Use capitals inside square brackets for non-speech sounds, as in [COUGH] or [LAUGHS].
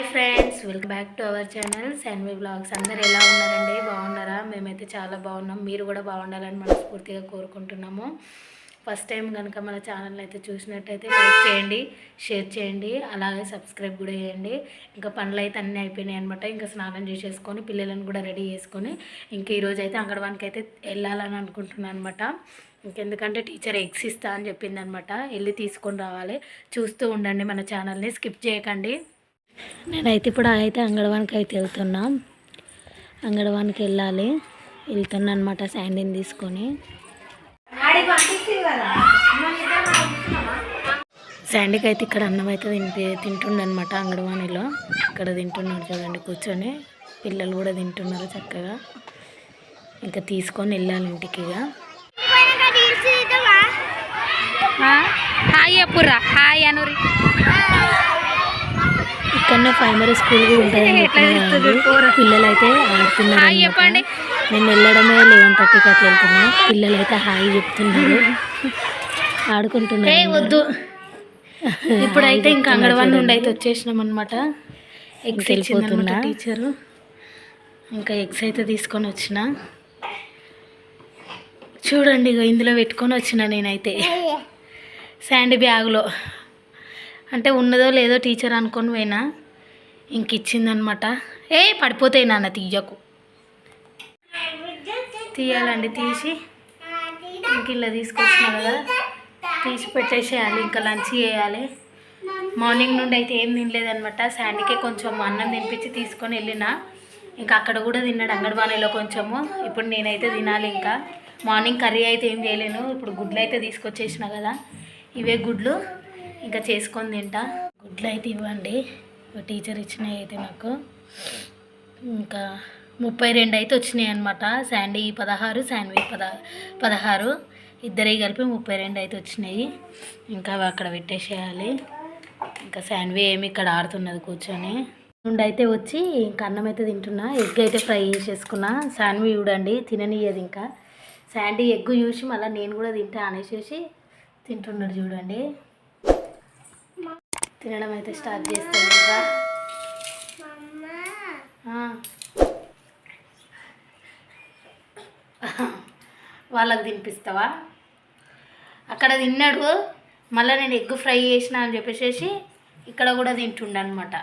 Hi friends welcome back to our channel Sanvi vlogs. అందరు ఎలా ఉన్నారండి? బాగున్నారా? మేమైతే చాలా బాగున్నాం. మీరు కూడా బాగుండాలని మనస్ఫూర్తిగా కోరుకుంటున్నాము. ఫస్ట్ టైం కనుక మన ఛానల్ అయితే చూసినట్టయితే లైక్ చేయండి షేర్ చేయండి అలాగే సబ్స్క్రైబ్ కూడా చేయండి. ఇంకా పనులు అయితే అన్నీ అయిపోయినాయి అనమాట ఇంకా స్నానం చేసేసుకొని పిల్లలను కూడా రెడీ చేసుకొని ఇంకా ఈరోజు అయితే అంగడవానికి అయితే వెళ్ళాలని అనుకుంటున్నాను అనమాట ఇంకెందుకంటే టీచర్ ఎగ్స్ ఇస్తా అని చెప్పిందనమాట వెళ్ళి తీసుకొని రావాలి. చూస్తూ ఉండండి మన ఛానల్ని స్కిప్ చేయకండి. నేనైతే ఇప్పుడు అయితే అంగడవానికి అయితే వెళ్తున్నా. అంగడవానికి వెళ్ళాలి. వెళ్తున్నా అనమాట శాండీని తీసుకొని. శాండీకి అయితే ఇక్కడ అన్నం అయితే తింటే తింటుండనమాట అంగడవాణిలో ఇక్కడ తింటున్నారు చూడండి కూర్చొని. పిల్లలు కూడా తింటున్నారు చక్కగా. ఇంకా తీసుకొని వెళ్ళాలి ఇంటికి ఇక. హాయ్ అప్పురా హాయ్ అనురి. ఇక్కడనే ప్రైమరీ స్కూల్ కూడా ఉంటుంది పిల్లలు అయితే ఆడుతున్నారు. నేను వెళ్ళడమే లెవెన్ థర్టీకి అట్లా వెళ్తున్నా. పిల్లలు అయితే హాయ్ చెప్తున్నారు. [LAUGHS] ఆడుకుంటున్నారు వద్దు. ఇప్పుడైతే ఇంకా అంగన్వాడి నుండి అయితే వచ్చేసినాం అనమాట ఎగ్స్ వెళ్ళిపోతున్నా. వెళ్ళిపోతున్నా. టీచరు ఇంకా ఎగ్స్ అయితే తీసుకొని వచ్చిన. చూడండి ఇగో ఇందులో పెట్టుకొని వచ్చిన నేనైతే. శాండీ బ్యాగ్లో అంటే ఉన్నదో లేదో టీచర్ అనుకొని పోయినా ఇంక ఇచ్చిందనమాట. ఏ పడిపోతాయి నాన్న తీయకు. తీయాలండి తీసి. ఇంక ఇలా తీసుకొచ్చిన కదా. తీసి పెట్టేసేయాలి ఇంకా లంచ్ చేయాలి. మార్నింగ్ నుండి అయితే ఏం తినలేదనమాట. శాండీకే కొంచెం అన్నం తినిపించి తీసుకొని వెళ్ళిన. ఇంకా అక్కడ కూడా తిన్నాడు అంగన్వాడీలో కొంచెము. ఇప్పుడు నేనైతే తినాలి ఇంకా. మార్నింగ్ కర్రీ అయితే ఏం చేయలేను. ఇప్పుడు గుడ్లు అయితే తీసుకొచ్చేసిన కదా. ఇవే గుడ్లు. ఇంకా చేసుకొని తింటా. గుడ్లు అయితే ఇవ్వండి. టీచర్ ఇచ్చినాయి అయితే నాకు. ఇంకా ముప్పై రెండు అయితే వచ్చినాయి అనమాట శాండీ పదహారు శాండ్వి పద పదహారు. ఇద్దరే కలిపి ముప్పై రెండు అయితే వచ్చినాయి. ఇంకా అవి అక్కడ పెట్టేసేయాలి. ఇంకా శాండ్వి ఏమి ఇక్కడ ఆడుతున్నది కూర్చొని. నుండి అయితే వచ్చి ఇంకా అన్నం అయితే తింటున్నా. ఎగ్ అయితే ఫ్రై చేసేసుకున్నా. శాండ్వి చూడండి తిననీయదు ఇంకా. శాండీ ఎగ్ చూసి మళ్ళీ నేను కూడా తింటా అనేసి తింటున్నాడు చూడండి. తినడం అయితే స్టార్ట్ చేస్తాను ఇంకా వాళ్ళకి తినిపిస్తావా? అక్కడ తిన్నాడు మళ్ళీ నేను ఎగ్ ఫ్రై చేసిన అని చెప్పేసి ఇక్కడ కూడా తింటుండ అనమాట